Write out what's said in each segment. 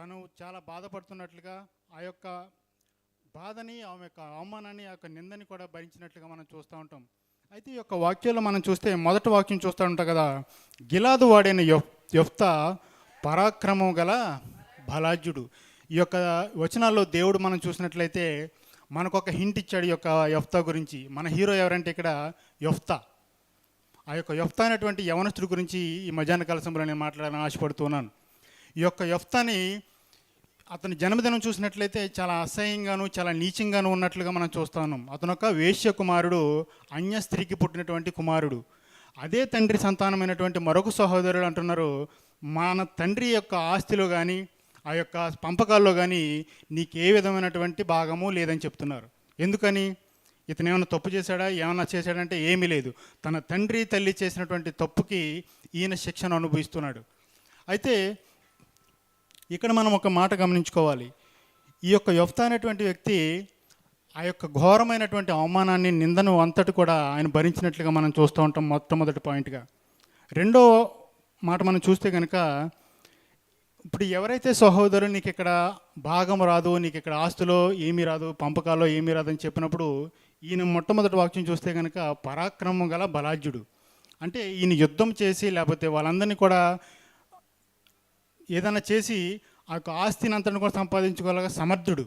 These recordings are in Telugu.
తను చాలా బాధపడుతున్నట్లుగా ఆ యొక్క బాధని ఆమె యొక్క అవమానాన్ని ఆ యొక్క నిందని కూడా భరించినట్లుగా మనం చూస్తూ ఉంటాం. అయితే ఈ యొక్క వాక్యంలో మనం చూస్తే మొదటి వాక్యం చూస్తూ ఉంటాం కదా గిలాదు వాడైన యొఫ్ యొఫ్త పరాక్రమం గల బలాజ్యుడు. ఈ యొక్క వచనాల్లో దేవుడు మనం చూసినట్లయితే మనకు ఒక హింట్ ఇచ్చాడు ఈ యొక్క యొఫ్తా గురించి. మన హీరో ఎవరంటే ఇక్కడ యొఫ్తా. ఆ యొక్క యొఫ్తా అనేటువంటి యవనస్తుడి గురించి ఈ మధ్యాహ్న కాల సమయంలో నేను మాట్లాడాలని ఆశపడుతున్నాను ఈ యొక్క యొఫ్తాని అతని జన్మదినం చూసినట్లయితే చాలా అసహ్యంగాను చాలా నీచంగాను ఉన్నట్లుగా మనం చూస్తాను. అతను ఒక వేశ్య కుమారుడు అన్య స్త్రీకి పుట్టినటువంటి కుమారుడు. అదే తండ్రి సంతానమైనటువంటి మరొక సహోదరుడు అంటున్నారు మన తండ్రి యొక్క ఆస్తిలో కానీ ఆ యొక్క పంపకాల్లో కానీ నీకు ఏ విధమైనటువంటి భాగము లేదని చెప్తున్నారు. ఎందుకని? ఇతను ఏమైనా తప్పు చేశాడా? ఏమైనా చేశాడంటే ఏమీ లేదు. తన తండ్రి తల్లి చేసినటువంటి తప్పుకి ఈయన శిక్షను అనుభవిస్తున్నాడు. అయితే ఇక్కడ మనం ఒక మాట గమనించుకోవాలి. ఈ యొక్క యొఫ్తా అనేటువంటి వ్యక్తి ఆ యొక్క ఘోరమైనటువంటి అవమానాన్ని నిందను అంతటి కూడా ఆయన భరించినట్లుగా మనం చూస్తూ ఉంటాం మొట్టమొదటి పాయింట్గా. రెండో మాట మనం చూస్తే కనుక ఇప్పుడు ఎవరైతే సహోదరు నీకు ఇక్కడ భాగం రాదు నీకు ఇక్కడ ఆస్తులో ఏమీ రాదు పంపకాల్లో ఏమీ రాదు అని చెప్పినప్పుడు ఈయన మొట్టమొదటి వాక్యం చూస్తే కనుక పరాక్రమం గల బలాజ్యుడు. అంటే ఈయన యుద్ధం చేసి లేకపోతే వాళ్ళందరినీ కూడా ఏదైనా చేసి ఆ యొక్క ఆస్తిని అంతని కూడా సంపాదించుకోగల సమర్థుడు.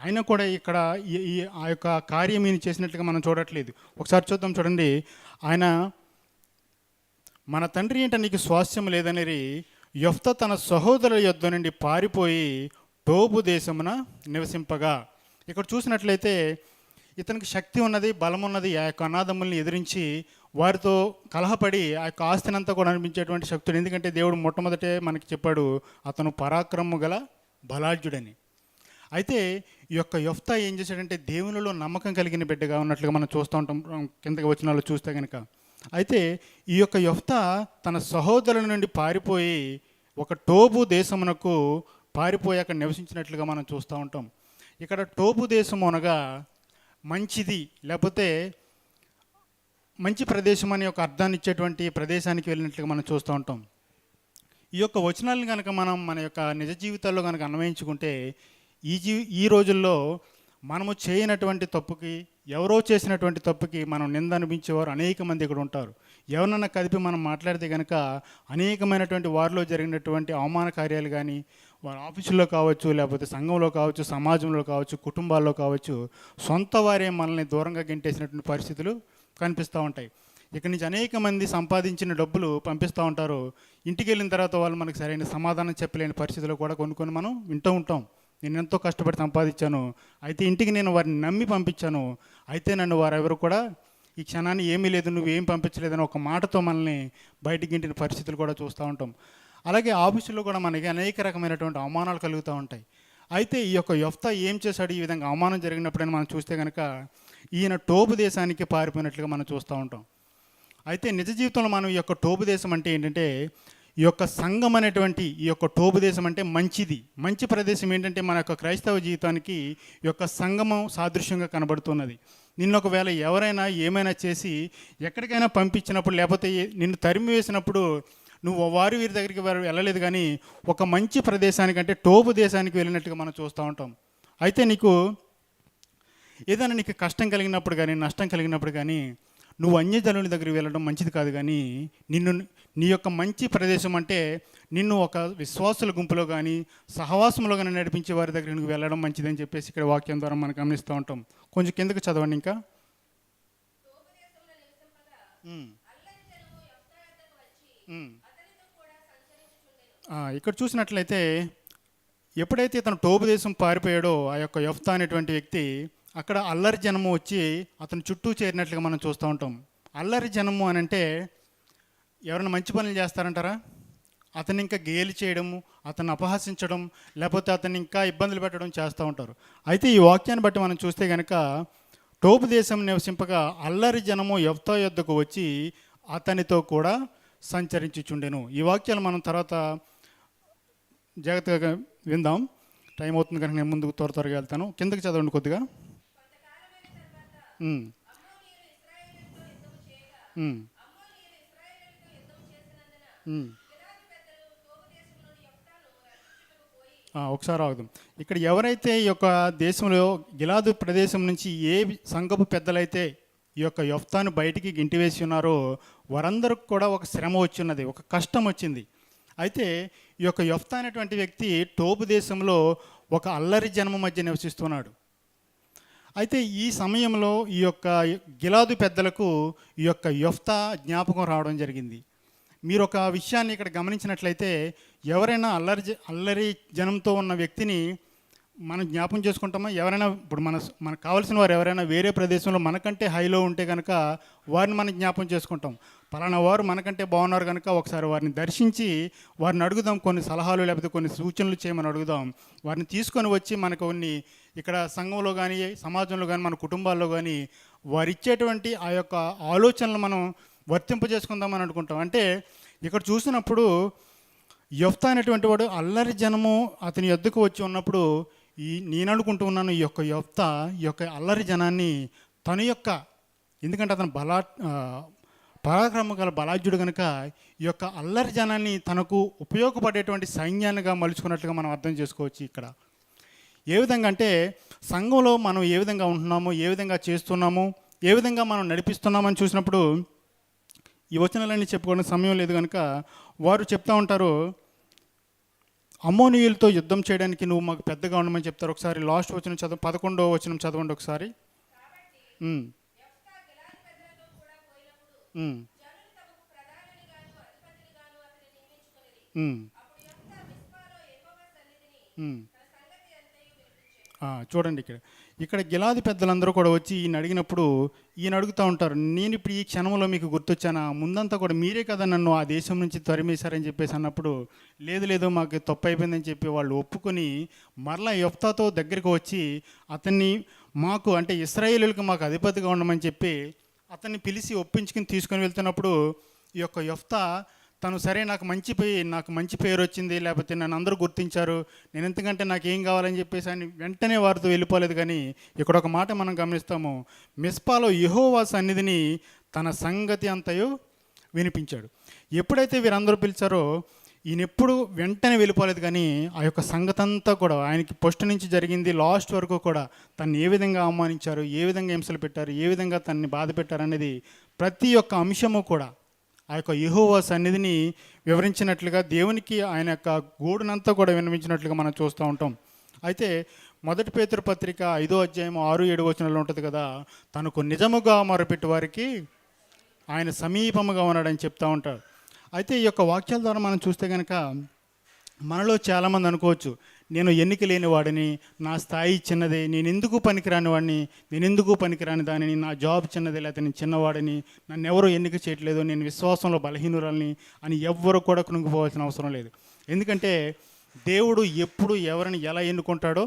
అయినా కూడా ఇక్కడ ఈ- ఈ ఆ యొక్క కార్యం ఈయన చేసినట్లుగా మనం చూడట్లేదు. ఒకసారి చూద్దాం చూడండి. ఆయన మన తండ్రి ఏంట నీకు స్వాస్థ్యం లేదనేది యొఫ్త తన సహోదరుల యొద్ నుండి పారిపోయి టోబు దేశమున నివసింపగా. ఇక్కడ చూసినట్లయితే ఇతనికి శక్తి ఉన్నది బలం ఉన్నది ఆ యొక్క అనాథముల్ని ఎదిరించి వారితో కలహపడి ఆ యొక్క ఆస్తినంతా కూడా అనిపించేటువంటి శక్తుడు. ఎందుకంటే దేవుడు మొట్టమొదటే మనకి చెప్పాడు అతను పరాక్రమము గల బలాఢ్యుడని. అయితే ఈ యొక్క యొఫ్త ఏం చేశాడంటే దేవునిలో నమ్మకం కలిగిన బిడ్డగా ఉన్నట్లుగా మనం చూస్తూ ఉంటాం కిందకి వచ్చిన వాళ్ళు చూస్తే కనుక అయితే ఈ యొక్క యొఫ్త తన సహోదరుల నుండి పారిపోయి ఒక టోబు దేశమునకు పారిపోయాక నివసించినట్లుగా మనం చూస్తూ ఉంటాం. ఇక్కడ టోబు దేశం అనగా మంచిది లేకపోతే మంచి ప్రదేశం అనే ఒక అర్థాన్ని ఇచ్చేటువంటి ప్రదేశానికి వెళ్ళినట్లుగా మనం చూస్తూ ఉంటాం. ఈ యొక్క వచనాలను కనుక మనం మన యొక్క నిజ జీవితాల్లో కనుక అన్వయించుకుంటే ఈ జీ ఈ రోజుల్లో మనము చేయనటువంటి తప్పుకి ఎవరో చేసినటువంటి తప్పుకి మనం నింద అనిపించేవారు అనేక మంది ఇక్కడ ఉంటారు. ఎవరన్నా కదిపి మనం మాట్లాడితే కనుక అనేకమైనటువంటి వారిలో జరిగినటువంటి అవమాన కార్యాలు కానీ వారి ఆఫీసులో కావచ్చు లేకపోతే సంఘంలో కావచ్చు సమాజంలో కావచ్చు కుటుంబాల్లో కావచ్చు సొంత వారే మనల్ని దూరంగా గెంటేసినటువంటి పరిస్థితులు కనిపిస్తూ ఉంటాయి. ఇక్కడి నుంచి అనేక మంది సంపాదించిన డబ్బులు పంపిస్తూ ఉంటారు. ఇంటికి వెళ్ళిన తర్వాత వాళ్ళు మనకు సరైన సమాధానం చెప్పలేని పరిస్థితులు కూడా కొన్ని కొన్ని మనం వింటూ ఉంటాం. నేను ఎంతో కష్టపడి సంపాదించాను. అయితే ఇంటికి నేను వారిని నమ్మి పంపించాను. అయితే నన్ను వారెవరు కూడా ఈ క్షణాన్ని ఏమీ లేదు నువ్వు ఏం పంపించలేదని ఒక మాటతో మనల్ని బయటికి ఇంటిన పరిస్థితులు కూడా చూస్తూ ఉంటాం. అలాగే ఆఫీసులో కూడా మనకి అనేక రకమైనటువంటి అవమానాలు కలుగుతూ ఉంటాయి. అయితే ఈ యొక్క యొఫ్త ఏం చేశాడు? ఈ విధంగా అవమానం జరిగినప్పుడైనా మనం చూస్తే కనుక ఈయన టోపు దేశానికి పారిపోయినట్లుగా మనం చూస్తూ ఉంటాం. అయితే నిజ జీవితంలో మనం ఈ యొక్క టోపు దేశం అంటే ఏంటంటే ఈ యొక్క సంఘం అనేటువంటి ఈ యొక్క టోపు దేశం అంటే మంచిది. మంచి ప్రదేశం ఏంటంటే మన యొక్క క్రైస్తవ జీవితానికి ఈ యొక్క సంగమం సాదృశ్యంగా కనబడుతున్నది. నిన్ను ఒకవేళ ఎవరైనా ఏమైనా చేసి ఎక్కడికైనా పంపించినప్పుడు లేకపోతే నిన్ను తరిమి వేసినప్పుడు నువ్వు వారి వీరి దగ్గరికి వారు వెళ్ళలేదు కానీ ఒక మంచి ప్రదేశానికంటే టోపు దేశానికి వెళ్ళినట్టుగా మనం చూస్తూ ఉంటాం. అయితే నీకు ఏదైనా నీకు కష్టం కలిగినప్పుడు కానీ నష్టం కలిగినప్పుడు కానీ నువ్వు అన్యజనుల దగ్గరికి వెళ్ళడం మంచిది కాదు కానీ నిన్ను నీ యొక్క మంచి ప్రదేశం అంటే నిన్ను ఒక విశ్వాసుల గుంపులో కానీ సహవాసంలో కానీ నడిపించే వారి దగ్గరికి నువ్వు వెళ్ళడం మంచిదని చెప్పేసి ఇక్కడ వాక్యం ద్వారా మనం గమనిస్తూ ఉంటాం. కొంచెం కిందకు చదవండి ఇంకా. ఇక్కడ చూసినట్లయితే ఎప్పుడైతే ఇతను టోబు దేశం పారిపోయాడో ఆ యొక్క యఫ్తా అనేటువంటి వ్యక్తి అక్కడ అల్లరి జనము వచ్చి అతను చుట్టూ చేరినట్లుగా మనం చూస్తూ ఉంటాం. అల్లరి జనము అని అంటే ఎవరైనా మంచి పనులు చేస్తారంటారా? అతను ఇంకా గేలి చేయడము అతన్ని అపహసించడం లేకపోతే అతన్ని ఇంకా ఇబ్బందులు పెట్టడం చేస్తూ ఉంటారు. అయితే ఈ వాక్యాన్ని బట్టి మనం చూస్తే కనుక టోపు దేశం నివసింపగా అల్లరి జనము యఫ్తా యొద్దకు వచ్చి అతనితో కూడా సంచరించుచుండెను. ఈ వాక్యాలు మనం తర్వాత జాగ్రత్తగా విందాం. టైం అవుతుంది కనుక నేను ముందుకు త్వర త్వరగా వెళ్తాను. కిందకి చదవండి కొద్దిగా. ఒకసారి ఆగుదాం. ఇక్కడ ఎవరైతే ఈ యొక్క దేశంలో గిలాదు ప్రదేశం నుంచి ఏ సంఘపు పెద్దలైతే ఈ యొక్క యొఫ్తాను బయటికి గింటివేసి ఉన్నారో వారందరికి కూడా ఒక శ్రమ వచ్చిన్నది ఒక కష్టం వచ్చింది. అయితే ఈ యొక్క యొఫ్తా అనేటువంటి వ్యక్తి టోపు దేశంలో ఒక అల్లరి జన్మ మధ్య నివసిస్తున్నాడు. అయితే ఈ సమయంలో ఈ యొక్క గిలాదు పెద్దలకు ఈ యొక్క యొఫ్తా జ్ఞాపకం రావడం జరిగింది. మీరు ఒక విషయాన్ని ఇక్కడ గమనించినట్లయితే ఎవరైనా అల్లరి అల్లరి జనంతో ఉన్న వ్యక్తిని మనం జ్ఞాపం చేసుకుంటామా? ఎవరైనా ఇప్పుడు మన మనకు కావాల్సిన వారు ఎవరైనా వేరే ప్రదేశంలో మనకంటే హైలో ఉంటే కనుక వారిని మనం జ్ఞాపం చేసుకుంటాం. పలానా వారు మనకంటే బాగున్నారు కనుక ఒకసారి వారిని దర్శించి వారిని అడుగుదాం కొన్ని సలహాలు లేకపోతే కొన్ని సూచనలు చేయమని అడుగుదాం. వారిని తీసుకొని వచ్చి మనకు కొన్ని ఇక్కడ సంఘంలో కానీ సమాజంలో కానీ మన కుటుంబాల్లో కానీ వారు ఇచ్చేటువంటి ఆ యొక్క ఆలోచనలు మనం వర్తింపజేసుకుందామని అనుకుంటాం. అంటే ఇక్కడ చూసినప్పుడు యొఫ్త అనేటువంటి వాడు అల్లరి జనము అతని ఎద్దుకు వచ్చి ఉన్నప్పుడు ఈ నేను అనుకుంటూ ఉన్నాను ఈ యొక్క యువత ఈ యొక్క అల్లరి జనాన్ని తన యొక్క ఎందుకంటే అతను బలా పరాక్రమ గల బలాజ్యుడు కనుక ఈ యొక్క అల్లరి జనాన్ని తనకు ఉపయోగపడేటువంటి సైన్యాన్నిగా మలుచుకున్నట్లుగా మనం అర్థం చేసుకోవచ్చు ఇక్కడ. ఏ విధంగా అంటే సంఘంలో మనం ఏ విధంగా ఉంటున్నాము ఏ విధంగా చేస్తున్నామో ఏ విధంగా మనం నడిపిస్తున్నామని చూసినప్పుడు ఈ వచనాలన్నీ చెప్పుకోవడం సమయం లేదు కనుక వారు చెప్తా ఉంటారు అమోనియులతో యుద్ధం చేయడానికి నువ్వు మాకు పెద్దగా ఉండమని చెప్తారు. ఒకసారి లాస్ట్ వచనం చదువు పదకొండో వచనం చదవండి ఒకసారి. చూడండి ఇక్కడ. ఇక్కడ గిలాది పెద్దలందరూ కూడా వచ్చి ఈయన అడిగినప్పుడు ఈయన అడుగుతూ ఉంటారు నేను ఇప్పుడు ఈ క్షణంలో మీకు గుర్తొచ్చానా? ముందంతా కూడా మీరే కదా నన్ను ఆ దేశం నుంచి తరిమేశారని చెప్పేసి అన్నప్పుడు లేదు లేదు మాకు తప్పు అయిపోయిందని చెప్పి వాళ్ళు ఒప్పుకొని మరలా యొఫ్తాతో దగ్గరికి వచ్చి అతన్ని మాకు అంటే ఇస్రాయేలీలకు మాకు అధిపతిగా ఉండమని చెప్పి అతన్ని పిలిచి ఒప్పించుకుని తీసుకొని వెళ్తున్నప్పుడు ఈ యొక్క యొఫ్తా తను సరే నాకు మంచి పే నాకు మంచి పేరు వచ్చింది లేకపోతే నన్ను అందరూ గుర్తించారు నేను ఎంతకంటే నాకు ఏం కావాలని చెప్పేసి అని వెంటనే వారితో వెళ్ళిపోలేదు కానీ ఇక్కడ ఒక మాట మనం గమనిస్తాము. మిస్పాలో యహోవా సన్నిధిని తన సంగతి అంతయు వినిపించాడు. ఎప్పుడైతే వీరందరూ పిలిచారో ఈయన ఎప్పుడు వెంటనే వెళ్ళిపోలేదు కానీ ఆ యొక్క సంగతి అంతా కూడా ఆయనకి ఫస్ట్ నుంచి జరిగింది లాస్ట్ వరకు కూడా తను ఏ విధంగా అవమానించారు ఏ విధంగా హింసలు పెట్టారు ఏ విధంగా తనని బాధ పెట్టారు అనేది ప్రతి ఒక్క అంశము కూడా ఆ యొక్క యెహోవా సన్నిధిని వివరించినట్లుగా దేవునికి ఆయన యొక్క గూడునంతా కూడా వినిపించినట్లుగా మనం చూస్తూ ఉంటాం. అయితే మొదటి పేతురు పత్రిక ఐదో అధ్యాయం ఆరు ఏడు వచనంలో ఉంటుంది కదా తనకు నిజముగా మరపెట్టి వారికి ఆయన సమీపముగా ఉన్నాడని చెప్తూ ఉంటాడు. అయితే ఈ యొక్క వాక్యాల ద్వారా మనం చూస్తే కనుక మనలో చాలామంది అనుకోవచ్చు నేను ఎన్నిక లేని వాడిని నా స్థాయి చిన్నదే నేను ఎందుకు పనికిరాని వాడిని నేను ఎందుకు పనికిరాని దానిని నా జాబ్ చిన్నది లేకపోతే నేను చిన్నవాడిని నన్ను ఎవరు ఎన్నిక చేయట్లేదు నేను విశ్వాసంలో బలహీనురాలని అని ఎవ్వరు కూడా కృంగిపోవాల్సిన అవసరం లేదు. ఎందుకంటే దేవుడు ఎప్పుడు ఎవరిని ఎలా ఎన్నుకుంటాడో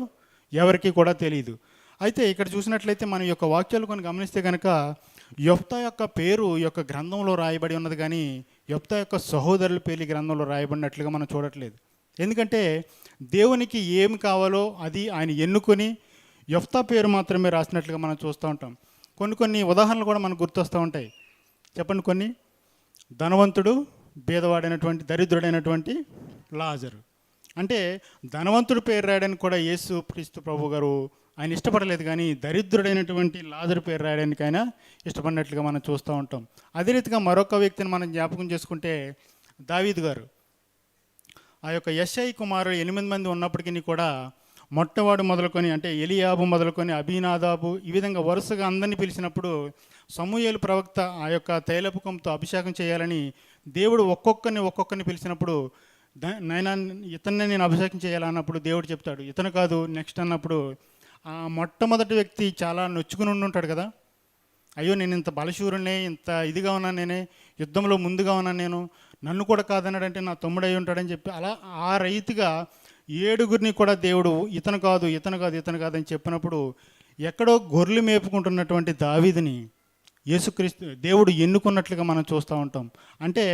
ఎవరికి కూడా తెలియదు అయితే ఇక్కడ చూసినట్లయితే మనం యొక్క వాక్యాలు కొన్ని గమనిస్తే కనుక యొప్త యొక్క పేరు యొక్క గ్రంథంలో రాయబడి ఉన్నది కానీ యొప్త యొక్క సహోదరుల పేరు గ్రంథంలో రాయబడినట్లుగా మనం చూడట్లేదు. ఎందుకంటే దేవునికి ఏమి కావాలో అది ఆయన ఎన్నుకొని యొఫ్తా పేరు మాత్రమే రాసినట్లుగా మనం చూస్తూ ఉంటాం. కొన్ని కొన్ని ఉదాహరణలు కూడా మనకు గుర్తొస్తూ ఉంటాయి. చెప్పండి కొన్ని. ధనవంతుడు భేదవాడైనటువంటి దరిద్రుడైనటువంటి లాజరు. అంటే ధనవంతుడు పేరు రాయడానికి కూడా యేసు క్రీస్తు ప్రభు గారు ఆయన ఇష్టపడలేదు కానీ దరిద్రుడైనటువంటి లాజరు పేరు రాయడానికి ఆయన ఇష్టపడినట్లుగా మనం చూస్తూ ఉంటాం. అదే రీతిగా మరొక వ్యక్తిని మనం జ్ఞాపకం చేసుకుంటే దావీద్ గారు. ఆ యొక్క ఎస్ఐ కుమారుడు ఎనిమిది మంది ఉన్నప్పటికీ కూడా మొట్టవాడు మొదలుకొని అంటే ఎలియాబు మొదలుకొని అభినాదాబు ఈ విధంగా వరుసగా అందరినీ పిలిచినప్పుడు సమూహలు ప్రవక్త ఆ యొక్క తైలపుకంతో అభిషేకం చేయాలని దేవుడు ఒక్కొక్కరిని ఒక్కొక్కరిని పిలిచినప్పుడు నైనా ఇతన్నే ఇతన్ని నేను అభిషేకం చేయాలన్నప్పుడు దేవుడు చెప్తాడు ఇతను కాదు నెక్స్ట్ అన్నప్పుడు ఆ మొట్టమొదటి వ్యక్తి చాలా నొచ్చుకుని ఉంటాడు కదా. అయ్యో నేను ఇంత బలశూరునే ఇంత ఇదిగా ఉన్నాను నేనే యుద్ధంలో ముందుగా ఉన్నాను నేను నన్ను కూడా కాదన్నాడంటే నా తమ్ముడై ఉంటాడని చెప్పి అలా ఆ రైతుగా ఏడుగురిని కూడా దేవుడు ఇతను కాదు ఇతను కాదు ఇతను కాదని చెప్పినప్పుడు ఎక్కడో గొర్రెలు మేపుకుంటున్నటువంటి దావీదిని యేసుక్రీస్తు దేవుడు ఎన్నుకున్నట్లుగా మనం చూస్తూ ఉంటాం. అంటే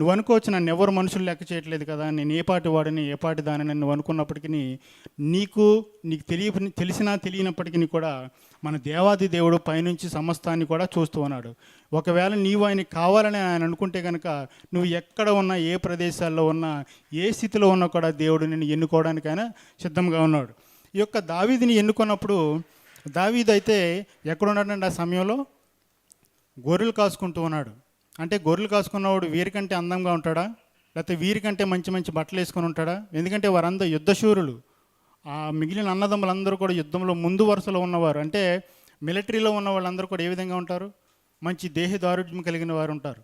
నువ్వు అనుకోవచ్చు నన్ను ఎవరు మనుషులు లెక్క చేయట్లేదు కదా నేను ఏ పాటి వాడిని ఏ పాటి దానిని నువ్వు అనుకున్నప్పటికీ నీకు నీకు తెలియ తెలిసినా తెలియనప్పటికీ కూడా మన దేవాది దేవుడు పైనుంచి సమస్తాన్ని కూడా చూస్తూ ఉన్నాడు. ఒకవేళ నీవు ఆయనకి కావాలని ఆయన అనుకుంటే కనుక నువ్వు ఎక్కడ ఉన్నా ఏ ప్రదేశాల్లో ఉన్నా ఏ స్థితిలో ఉన్నా కూడా దేవుడు నిన్ను ఎన్నుకోవడానికైనా సిద్ధంగా ఉన్నాడు. ఈ యొక్క దావీదిని ఎన్నుకున్నప్పుడు దావీదు అయితే ఎక్కడున్నాడంటే ఆ సమయంలో? గొర్రెలు కాసుకుంటూ ఉన్నాడు. అంటే గొర్రెలు కాసుకున్నవాడు వీరికంటే అందంగా ఉంటాడా? లేకపోతే వీరికంటే మంచి మంచి బట్టలు వేసుకొని ఉంటాడా? ఎందుకంటే వారందరూ యుద్ధశూరులు. ఆ మిగిలిన అన్నదమ్ములందరూ కూడా యుద్ధంలో ముందు వరుసలో ఉన్నవారు. అంటే మిలిటరీలో ఉన్న వాళ్ళందరూ కూడా ఏ విధంగా ఉంటారు? మంచి దేహ దారుఢ్యం కలిగిన వారు ఉంటారు.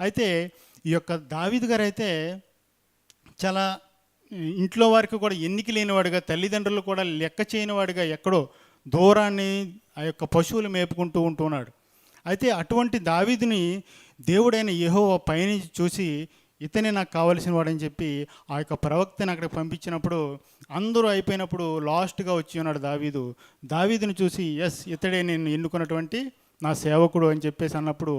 అయితే ఈ యొక్క దావీదు గారు అయితే చాలా ఇంట్లో వారికి కూడా ఎన్నిక లేనివాడుగా తల్లిదండ్రులు కూడా లెక్క చేయనివాడిగా ఎక్కడో దూరాన్ని ఆ యొక్క పశువులు మేపుకుంటూ ఉంటున్నాడు. అయితే అటువంటి దావీదుని దేవుడైన యహో పైనుంచి చూసి ఇతనే నాకు కావలసిన వాడని చెప్పి ఆ యొక్క ప్రవక్తని అక్కడికి పంపించినప్పుడు అందరూ అయిపోయినప్పుడు లాస్ట్గా వచ్చి ఉన్నాడు దావీదు. దావీదుని చూసి ఎస్ ఇతడే నేను ఎన్నుకున్నటువంటి నా సేవకుడు అని చెప్పేసి అన్నప్పుడు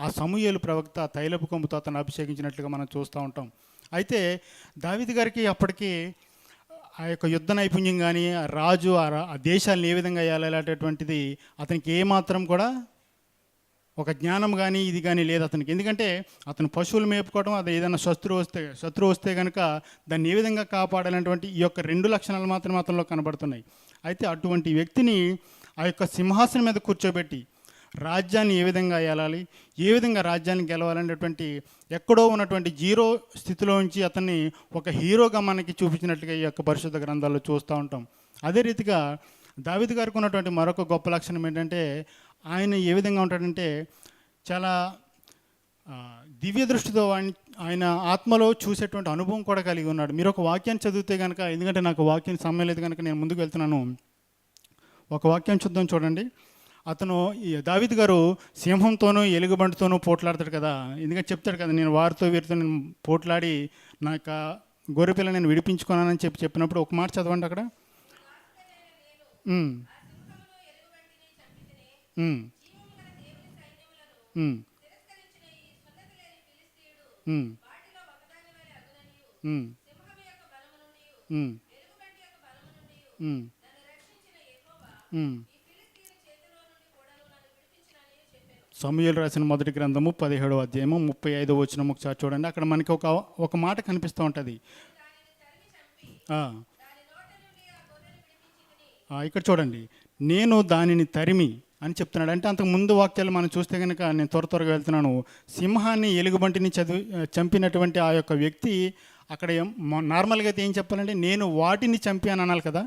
ఆ సమూహలు ప్రవక్త తైలపు కొమ్ముతో అతను అభిషేకించినట్లుగా మనం చూస్తూ ఉంటాం. అయితే దావీదు గారికి అప్పటికి ఆ యొక్క యుద్ధ నైపుణ్యం కానీ ఆ రాజు ఆ రా- ఆ దేశాలను ఏ విధంగా వేయాలనేటటువంటిది అతనికి ఏమాత్రం కూడా ఒక జ్ఞానం కానీ ఇది కానీ లేదు అతనికి. ఎందుకంటే అతను పశువులు మేపుకోవడం అది ఏదైనా శత్రువు వస్తే శత్రువు వస్తే కనుక దాన్ని ఏ విధంగా కాపాడాలనేటువంటి ఈ యొక్క రెండు లక్షణాలు మాత్రం అతనిలో కనబడుతున్నాయి. అయితే అటువంటి వ్యక్తిని ఆ యొక్క సింహాసనం మీద కూర్చోబెట్టి రాజ్యాన్ని ఏ విధంగా ఏలాలి ఏ విధంగా రాజ్యాన్ని గెలవాలనేటువంటి ఎక్కడో ఉన్నటువంటి జీరో స్థితిలో నుంచి అతన్ని ఒక హీరోగా మనకి చూపించినట్లుగా ఈ యొక్క పరిశుద్ధ గ్రంథాల్లో చూస్తూ ఉంటాం. అదే రీతిగా దావిద్ గారికి ఉన్నటువంటి మరొక గొప్ప లక్షణం ఏంటంటే ఆయన ఏ విధంగా ఉంటాడంటే చాలా దివ్య దృష్టితో ఆయన ఆయన ఆత్మలో చూసేటువంటి అనుభవం కూడా కలిగి ఉన్నాడు. మీరు ఒక వాక్యాన్ని చదివితే కనుక ఎందుకంటే నాకు వాక్యం సమయం లేదు కనుక నేను ముందుకు వెళ్తున్నాను. ఒక వాక్యం చూద్దాం చూడండి. అతను ఈ దావిద్ గారు సింహంతోనూ ఎలుగుబంటితోనూ పోట్లాడతాడు కదా. ఎందుకంటే చెప్తాడు కదా నేను వారితో వీరితో నేను పోట్లాడి నా యొక్క గొర్రెపిల్ల నేను విడిపించుకున్నానని చెప్పి చెప్పినప్పుడు ఒక మాట చదవండి అక్కడ. సమయలు రాసిన మొదటి గ్రంథము పదిహేడవ అధ్యాయము ముప్పై ఐదో వచ్చిన ఒకసారి చూడండి. అక్కడ మనకి ఒక ఒక మాట కనిపిస్తూ ఉంటుంది. ఇక్కడ చూడండి. నేను దానిని తరిమి అని చెప్తున్నాడు. అంటే అంతకు ముందు వాక్యాలు మనం చూస్తే కనుక నేను త్వర త్వరగా వెళ్తున్నాను. సింహాన్ని ఎలుగుబంటిని చదివి చంపినటువంటి ఆ యొక్క వ్యక్తి అక్కడ నార్మల్గా అయితే ఏం చెప్పాలంటే నేను వాటిని చంపాను అనాలి కదా.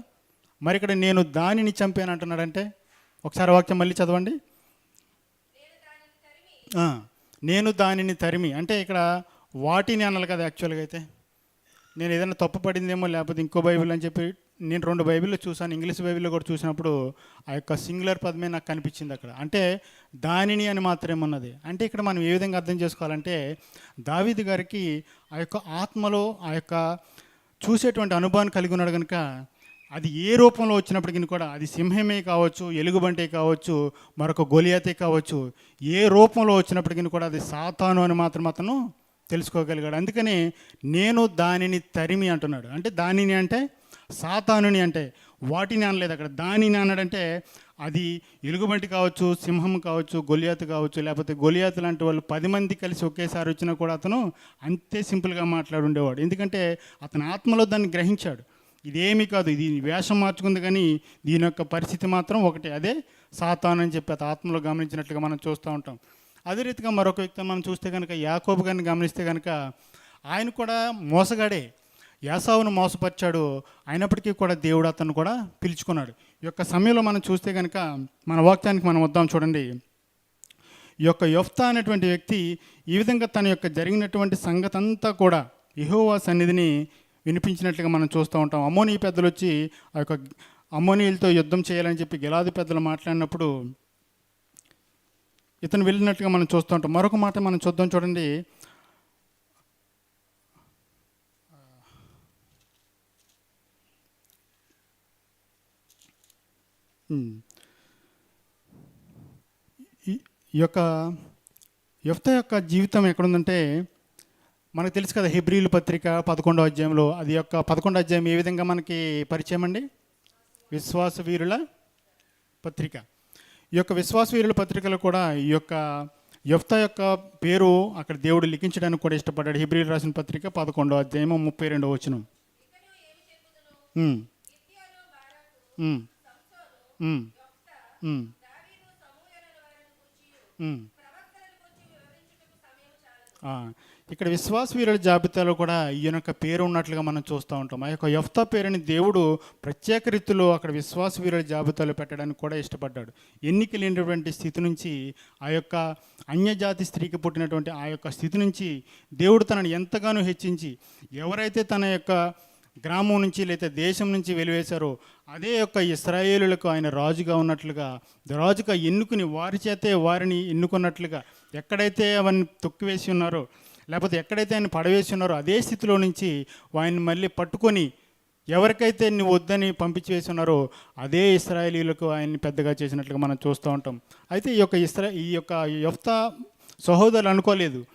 మరి ఇక్కడ నేను దానిని చంపాను అంటున్నాడంటే ఒకసారి వాక్యం మళ్ళీ చదవండి. నేను దానిని తరిమి అంటే ఇక్కడ వాటిని అనాలి కదా యాక్చువల్గా అయితే. నేను ఏదైనా తప్పు పడిందేమో లేకపోతే ఇంకో బైబిల్ అని చెప్పి నేను రెండు బైబిల్లో చూసాను ఇంగ్లీష్ బైబిల్లో కూడా చూసినప్పుడు ఆ యొక్క సింగులర్ పదమే నాకు కనిపించింది అక్కడ. అంటే దానిని అని మాత్రమే ఉన్నది. అంటే ఇక్కడ మనం ఏ విధంగా అర్థం చేసుకోవాలంటే దావీదు గారికి ఆ యొక్క ఆత్మలో ఆ యొక్క చూసేటువంటి అనుభవాన్ని కలిగి ఉన్నాడు కనుక అది ఏ రూపంలో వచ్చినప్పటికీ కూడా అది సింహమే కావచ్చు ఎలుగుబంటే కావచ్చు మరొక గొలియాతే కావచ్చు ఏ రూపంలో వచ్చినప్పటికీ కూడా అది సాతాను అని మాత్రం అతను తెలుసుకోగలిగాడు. అందుకని నేను దానిని తరిమి అంటున్నాడు. అంటే దానిని అంటే సాతానుని అంటే వాటిని అనలేదు అక్కడ. దానిని అన్నాడంటే అది ఎలుగుబంటి కావచ్చు సింహం కావచ్చు గొలియాతు కావచ్చు లేకపోతే గొలియాతు లాంటి వాళ్ళు పది మంది కలిసి ఒకేసారి వచ్చినా కూడా అతను అంతే సింపుల్గా మాట్లాడి ఉండేవాడు ఎందుకంటే అతని ఆత్మలో దాన్ని గ్రహించాడు. ఇదేమీ కాదు ఇది వేషం మార్చుకుంది కానీ దీని యొక్క పరిస్థితి మాత్రం ఒకటే. అదే సాతాను అని చెప్పి అతను ఆత్మలో గమనించినట్లుగా మనం చూస్తూ ఉంటాం. అదే రీతిగా మరొక వ్యక్తిని మనం చూస్తే కనుక యాకోబు గారిని గమనిస్తే కనుక ఆయన కూడా మోసగాడే. యాసావును మోసపరిచాడు అయినప్పటికీ కూడా దేవుడు అతను కూడా పిలుచుకున్నాడు. ఈ యొక్క సమయంలో మనం చూస్తే కనుక మన వాక్యానికి మనం వద్దాం చూడండి. ఈ యొక్క యొఫ్త అనేటువంటి వ్యక్తి ఈ విధంగా తన యొక్క జరిగినటువంటి సంగతి అంతా కూడా యెహోవా సన్నిధిని వినిపించినట్లుగా మనం చూస్తూ ఉంటాం. అమోనీ పెద్దలు వచ్చి ఆ యొక్క అమ్మోనీయులతో యుద్ధం చేయాలని చెప్పి గిలాది పెద్దలు మాట్లాడినప్పుడు ఇతను వెళ్ళినట్లుగా మనం చూస్తూ ఉంటాం. మరొక మాట మనం చూద్దాం చూడండి. ఈ యొక్క యువత యొక్క జీవితం ఎక్కడుందంటే మనకు తెలుసు కదా హిబ్రిల్ పత్రిక పదకొండో అధ్యాయంలో. అది యొక్క పదకొండో అధ్యాయం ఏ విధంగా మనకి పరిచయం అండి? విశ్వాస వీరుల పత్రిక. ఈ యొక్క విశ్వాస వీరుల పత్రికలో కూడా ఈ యొక్క యొఫ్త యొక్క పేరు అక్కడ దేవుడు లిఖించడానికి కూడా ఇష్టపడ్డాడు. హిబ్రిల్ రాసిన పత్రిక పదకొండో అధ్యాయం ముప్పై రెండో వచనం. ఇక్కడ విశ్వాస వీరుల జాబితాలో కూడా ఈయన యొక్క పేరు ఉన్నట్లుగా మనం చూస్తూ ఉంటాం. ఆ యొక్క యఫ్తా పేరుని దేవుడు ప్రత్యేక రీతిలో అక్కడ విశ్వాస వీరుల జాబితాలో పెట్టడానికి కూడా ఇష్టపడ్డాడు. ఎన్నిక లేనటువంటి స్థితి నుంచి ఆ యొక్క అన్యజాతి స్త్రీకి పుట్టినటువంటి ఆ యొక్క స్థితి నుంచి దేవుడు తనని ఎంతగానో హెచ్చించి ఎవరైతే తన యొక్క గ్రామం నుంచి లేదా దేశం నుంచి వెలివేశారో అదే యొక్క ఇస్రాయేలులకు ఆయన రాజుగా ఉన్నట్లుగా రాజుగా ఎన్నుకుని వారి చేతే వారిని ఎన్నుకున్నట్లుగా ఎక్కడైతే అవన్నీ తొక్కివేసి ఉన్నారో లేకపోతే ఎక్కడైతే ఆయన పడవేసి ఉన్నారో అదే స్థితిలో నుంచి ఆయన్ని మళ్ళీ పట్టుకొని ఎవరికైతే నువ్వు వద్దని పంపించి వేసి ఉన్నారో అదే ఇస్రాయేలీలకు ఆయన్ని పెద్దగా చేసినట్లుగా మనం చూస్తూ ఉంటాం. అయితే ఈ యొక్క ఇస్రా ఈ యొక్క యొఫ్త సహోదరులు అనుకోలేదు.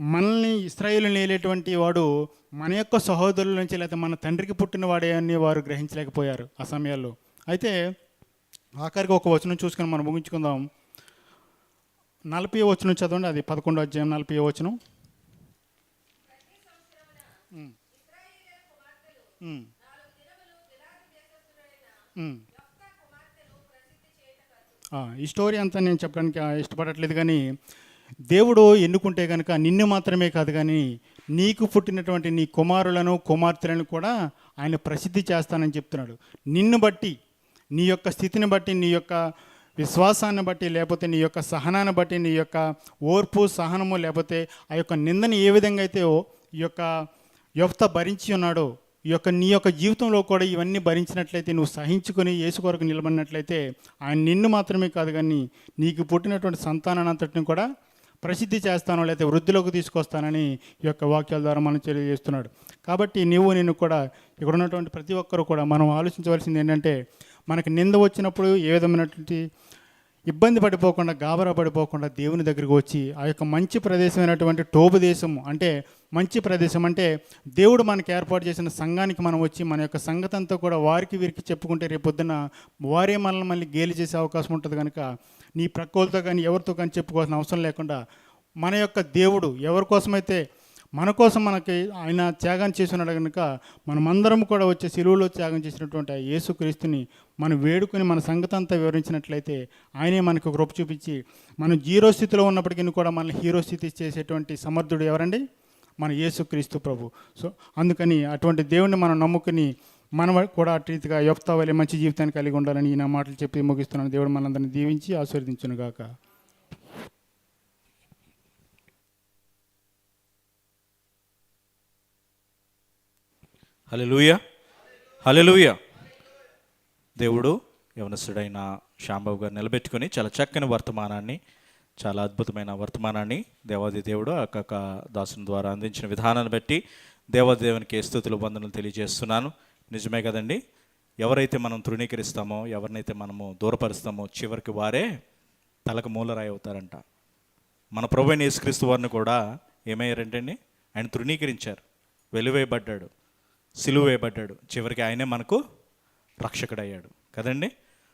మనల్ని ఇస్రాయేలు నేలేటువంటి వాడు మన యొక్క సహోదరుల నుంచి లేకపోతే మన తండ్రికి పుట్టిన వాడే అని వారు గ్రహించలేకపోయారు ఆ సమయాల్లో. అయితే ఆఖరికి ఒక వచనం చూసుకొని మనం ముగించుకుందాం. నలభై వచనం చదవండి అది పదకొండో అధ్యాయం నలభై వచనం. ఈ స్టోరీ అంతా నేను చెప్పడానికి ఇష్టపడట్లేదు కానీ దేవుడు ఎన్నుకుంటే కనుక నిన్ను మాత్రమే కాదు కానీ నీకు పుట్టినటువంటి నీ కుమారులను కుమార్తెలను కూడా ఆయన ప్రసిద్ధి చేస్తానని చెప్తున్నాడు. నిన్ను బట్టి నీ యొక్క స్థితిని బట్టి నీ యొక్క విశ్వాసాన్ని బట్టి లేకపోతే నీ యొక్క సహనాన్ని బట్టి నీ యొక్క ఓర్పు సహనము లేకపోతే ఆ యొక్క నిందని ఏ విధంగా అయితే ఈ యొక్క యువత భరించి ఉన్నాడో ఈ యొక్క నీ యొక్క జీవితంలో కూడా ఇవన్నీ భరించినట్లయితే నువ్వు సహించుకొని యేసు కొరకు నిలబడినట్లయితే ఆయన నిన్ను మాత్రమే కాదు కానీ నీకు పుట్టినటువంటి సంతానాన్ని అంతటిని కూడా ప్రసిద్ధి చేస్తాను లేకపోతే వృద్ధిలోకి తీసుకొస్తానని ఈ యొక్క వాక్యాల ద్వారా మనం తెలియజేస్తున్నాడు. కాబట్టి నీవు నేను కూడా ఇక్కడ ఉన్నటువంటి ప్రతి ఒక్కరు కూడా మనం ఆలోచించవలసింది ఏంటంటే మనకి నింద వచ్చినప్పుడు ఏ విధమైనటువంటి ఇబ్బంది పడిపోకుండా గాబరా పడిపోకుండా దేవుని దగ్గరికి వచ్చి ఆ యొక్క మంచి ప్రదేశమైనటువంటి టోబు దేశము అంటే మంచి ప్రదేశం అంటే దేవుడు మనకి ఏర్పాటు చేసిన సంఘానికి మనం వచ్చి మన యొక్క సంగతంతా కూడా వారికి వీరికి చెప్పుకుంటే రేపొద్దున వారే మనల్ని మళ్ళీ గేలి చేసే అవకాశం ఉంటుంది కనుక నీ ప్రక్కలతో కానీ ఎవరితో కానీ చెప్పుకోవాల్సిన అవసరం లేకుండా మన యొక్క దేవుడు ఎవరి కోసమైతే మన కోసం మనకి ఆయన త్యాగం చేస్తున్నాడు కనుక మనమందరం కూడా వచ్చే సిలువలో త్యాగం చేసినటువంటి ఆ యేసుక్రీస్తుని మనం వేడుకొని మన సంగతి అంతా వివరించినట్లయితే ఆయనే మనకు కృప చూపించి మనం జీరో స్థితిలో ఉన్నప్పటికీ కూడా మనల్ని హీరో స్థితి చేసేటువంటి సమర్థుడు ఎవరండి? మన యేసుక్రీస్తు ప్రభు. సో అందుకని అటువంటి దేవుణ్ణి మనం నమ్ముకుని మనం కూడా అటు రీతిగా యొప్తా వలె మంచి జీవితాన్ని కలిగి ఉండాలని ఈ నా మాటలు చెప్పి ముగిస్తున్నాను. దేవుడు మనందరిని దీవించి ఆశీర్వదించును హలెలూయ హలెలూయ దేవుడు యవనస్తుడైన శాంబాబు గారు నిలబెట్టుకొని చాలా చక్కని వర్తమానాన్ని చాలా అద్భుతమైన వర్తమానాన్ని దేవాది దేవుడు ఆ దాసుని ద్వారా అందించిన విధానాన్ని బట్టి దేవాదేవునికి స్థుతులు వందనలు తెలియజేస్తున్నాను. నిజమే కదండి? ఎవరైతే మనం తృణీకరిస్తామో ఎవరినైతే మనము దూరపరుస్తామో చివరికి వారే తలకు మూలరాయి అవుతారంట. మన ప్రభు యేసుక్రీస్తు వారిని కూడా ఏమయ్యారంటండి? ఆయన తృణీకరించారు. వెలువేయబడ్డాడు. సిలువ వేయబడ్డాడు. చివరికి ఆయనే మనకు రక్షకుడయ్యాడు. కదండి?